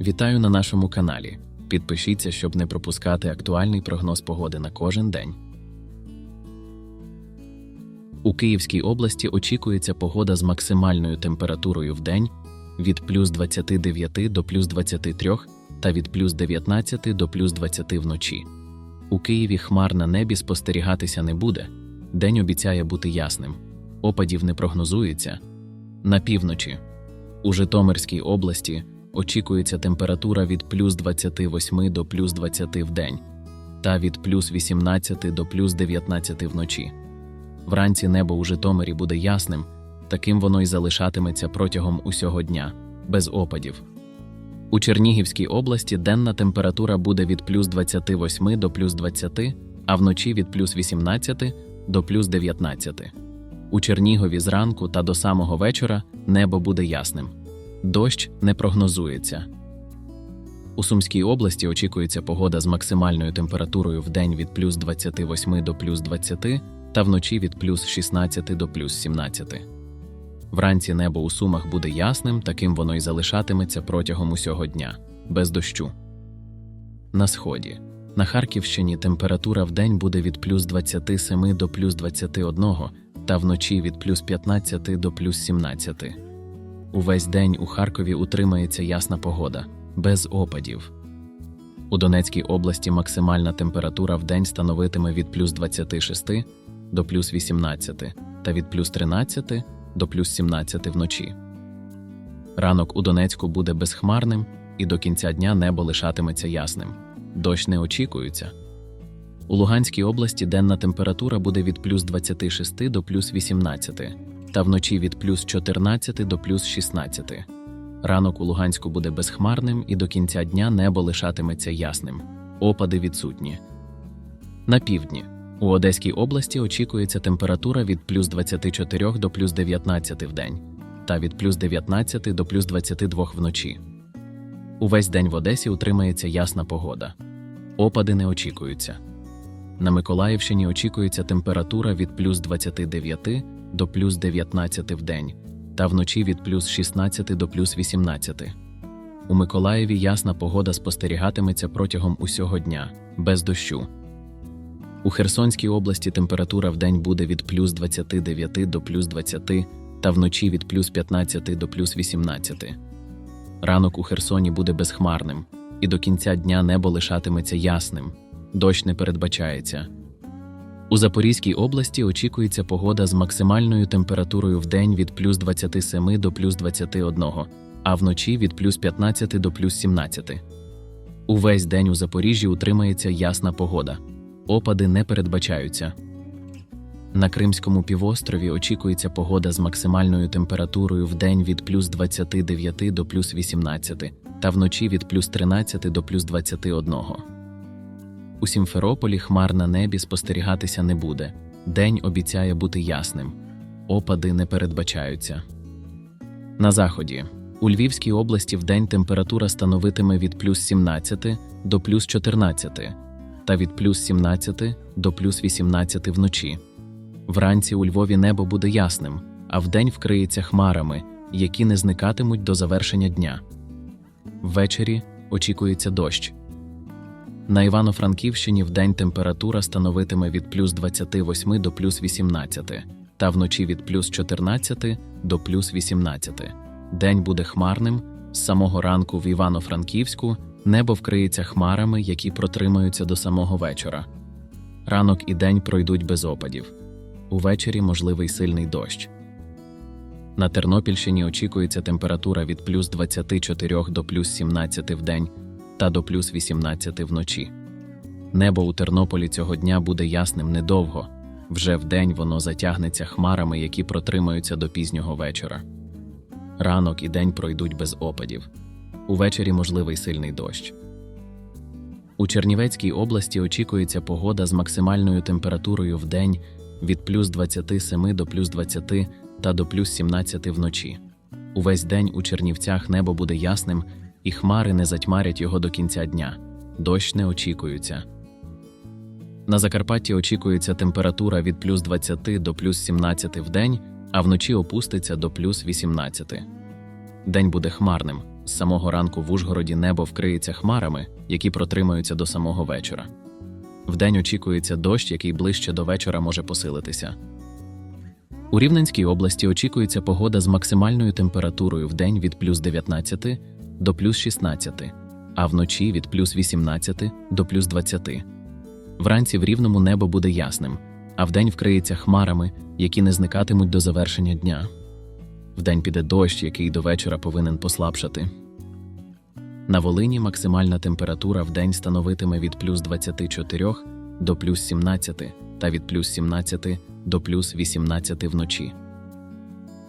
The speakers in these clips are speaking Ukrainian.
Вітаю на нашому каналі. Підпишіться, щоб не пропускати актуальний прогноз погоди на кожен день. У Київській області очікується погода з максимальною температурою в день від плюс 29 до плюс 23 та від плюс 19 до плюс 20 вночі. У Києві хмар на небі спостерігатися не буде. День обіцяє бути ясним. Опадів не прогнозується. На півночі. У Житомирській області очікується температура від плюс 28 до плюс 20 в день та від плюс 18 до плюс 19 вночі. Вранці небо у Житомирі буде ясним, таким воно й залишатиметься протягом усього дня, без опадів. У Чернігівській області денна температура буде від плюс 28 до плюс 20, а вночі від плюс 18 до плюс 19. У Чернігові зранку та до самого вечора небо буде ясним. Дощ не прогнозується. У Сумській області очікується погода з максимальною температурою в день від плюс 28 до плюс 20 та вночі від плюс 16 до плюс 17. Вранці небо у Сумах буде ясним, таким воно й залишатиметься протягом усього дня, без дощу. На сході. На Харківщині температура в день буде від плюс 27 до плюс 21 та вночі від плюс 15 до плюс 17. Увесь день у Харкові утримається ясна погода, без опадів. У Донецькій області максимальна температура в день становитиме від плюс 26 до плюс 18 та від плюс 13 до плюс 17 вночі. Ранок у Донецьку буде безхмарним, і до кінця дня небо лишатиметься ясним. Дощ не очікується. У Луганській області денна температура буде від плюс 26 до плюс 18 та вночі від плюс 14 до плюс 16. Ранок у Луганську буде безхмарним і до кінця дня небо лишатиметься ясним. Опади відсутні. На півдні. У Одеській області очікується температура від плюс 24 до плюс 19 в день та від плюс 19 до плюс 22 вночі. Увесь день в Одесі утримається ясна погода. Опади не очікуються. На Миколаївщині очікується температура від плюс 29 до плюс 19 в день та вночі від плюс 16 до плюс 18. У Миколаєві ясна погода спостерігатиметься протягом усього дня, без дощу. У Херсонській області температура в день буде від плюс 29 до плюс 20 та вночі від плюс 15 до плюс 18. Ранок у Херсоні буде безхмарним, і до кінця дня небо лишатиметься ясним, дощ не передбачається. У Запорізькій області очікується погода з максимальною температурою в день від плюс 27 до плюс 21, а вночі від плюс 15 до плюс 17. Увесь день у Запоріжжі утримається ясна погода. Опади не передбачаються. На Кримському півострові очікується погода з максимальною температурою в день від плюс 29 до плюс 18 та вночі від плюс 13 до плюс 21. У Сімферополі хмар на небі спостерігатися не буде. День обіцяє бути ясним. Опади не передбачаються. На заході. У Львівській області вдень температура становитиме від плюс 17 до плюс 14 та від плюс 17 до плюс 18 вночі. Вранці у Львові небо буде ясним, а вдень вкриється хмарами, які не зникатимуть до завершення дня. Ввечері очікується дощ. На Івано-Франківщині вдень температура становитиме від плюс 28 до плюс 18, та вночі від плюс 14 до плюс 18. День буде хмарним. З самого ранку в Івано-Франківську небо вкриється хмарами, які протримаються до самого вечора. Ранок і день пройдуть без опадів. Увечері можливий сильний дощ. На Тернопільщині очікується температура від плюс 24 до плюс 17 в день та до плюс 18 вночі. Небо у Тернополі цього дня буде ясним недовго, вже вдень воно затягнеться хмарами, які протримаються до пізнього вечора. Ранок і день пройдуть без опадів. Увечері можливий сильний дощ. У Чернівецькій області очікується погода з максимальною температурою в день від плюс 27 до плюс 20 та до плюс 17 вночі. Увесь день у Чернівцях небо буде ясним, і хмари не затьмарять його до кінця дня. Дощ не очікується. На Закарпатті очікується температура від плюс 20 до плюс 17 в день, а вночі опуститься до плюс 18. День буде хмарним, З самого ранку в Ужгороді небо вкриється хмарами, які протримаються до самого вечора. Вдень очікується дощ, який ближче до вечора може посилитися. У Рівненській області очікується погода з максимальною температурою вдень від плюс 19 до плюс 16, а вночі від плюс 18 до плюс 20. Вранці в рівному небо буде ясним, а вдень вкриється хмарами, які не зникатимуть до завершення дня. Вдень піде дощ, який до вечора повинен послабшати. На Волині максимальна температура вдень становитиме від плюс 24 до плюс 17 та від плюс 17 до плюс 18 вночі.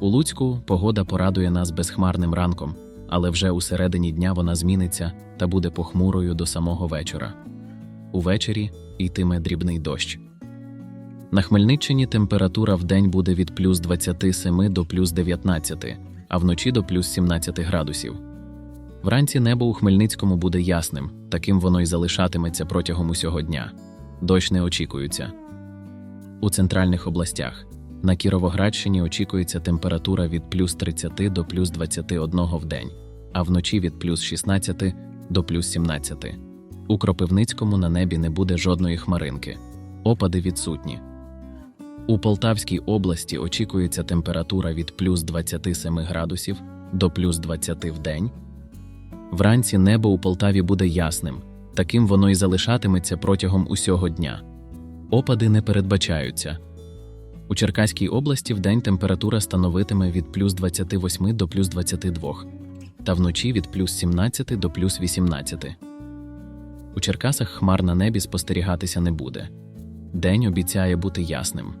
У Луцьку погода порадує нас безхмарним ранком, але вже у середині дня вона зміниться та буде похмурою до самого вечора. Увечері йтиме дрібний дощ. На Хмельниччині температура вдень буде від плюс 27 до плюс 19, а вночі до плюс 17 градусів. Вранці небо у Хмельницькому буде ясним, таким воно й залишатиметься протягом усього дня. Дощ не очікується. У центральних областях на Кіровоградщині очікується температура від плюс 30 до плюс 21 в день, а вночі від плюс 16 до плюс 17. У Кропивницькому на небі не буде жодної хмаринки. Опади відсутні. У Полтавській області очікується температура від плюс 27 градусів до плюс 20 в день. Вранці небо у Полтаві буде ясним, таким воно й залишатиметься протягом усього дня. Опади не передбачаються. У Черкаській області вдень температура становитиме від плюс 28 до плюс 22, та вночі від плюс 17 до плюс 18. У Черкасах хмар на небі спостерігатися не буде. День обіцяє бути ясним.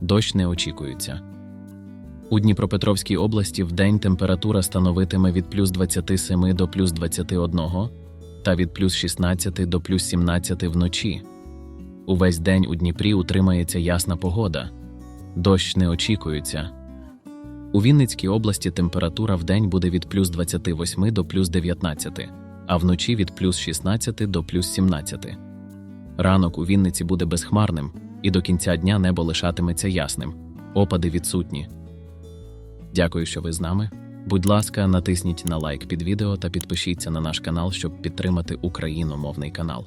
Дощ не очікується. У Дніпропетровській області вдень температура становитиме від плюс 27 до плюс 21 та від плюс 16 до плюс 17 вночі. Увесь день у Дніпрі утримається ясна погода. Дощ не очікується. У Вінницькій області температура вдень буде від плюс 28 до плюс 19, а вночі від плюс 16 до плюс 17. Ранок у Вінниці буде безхмарним, і до кінця дня небо лишатиметься ясним. Опади відсутні. Дякую, що ви з нами. Будь ласка, натисніть на лайк під відео та підпишіться на наш канал, щоб підтримати україномовний канал.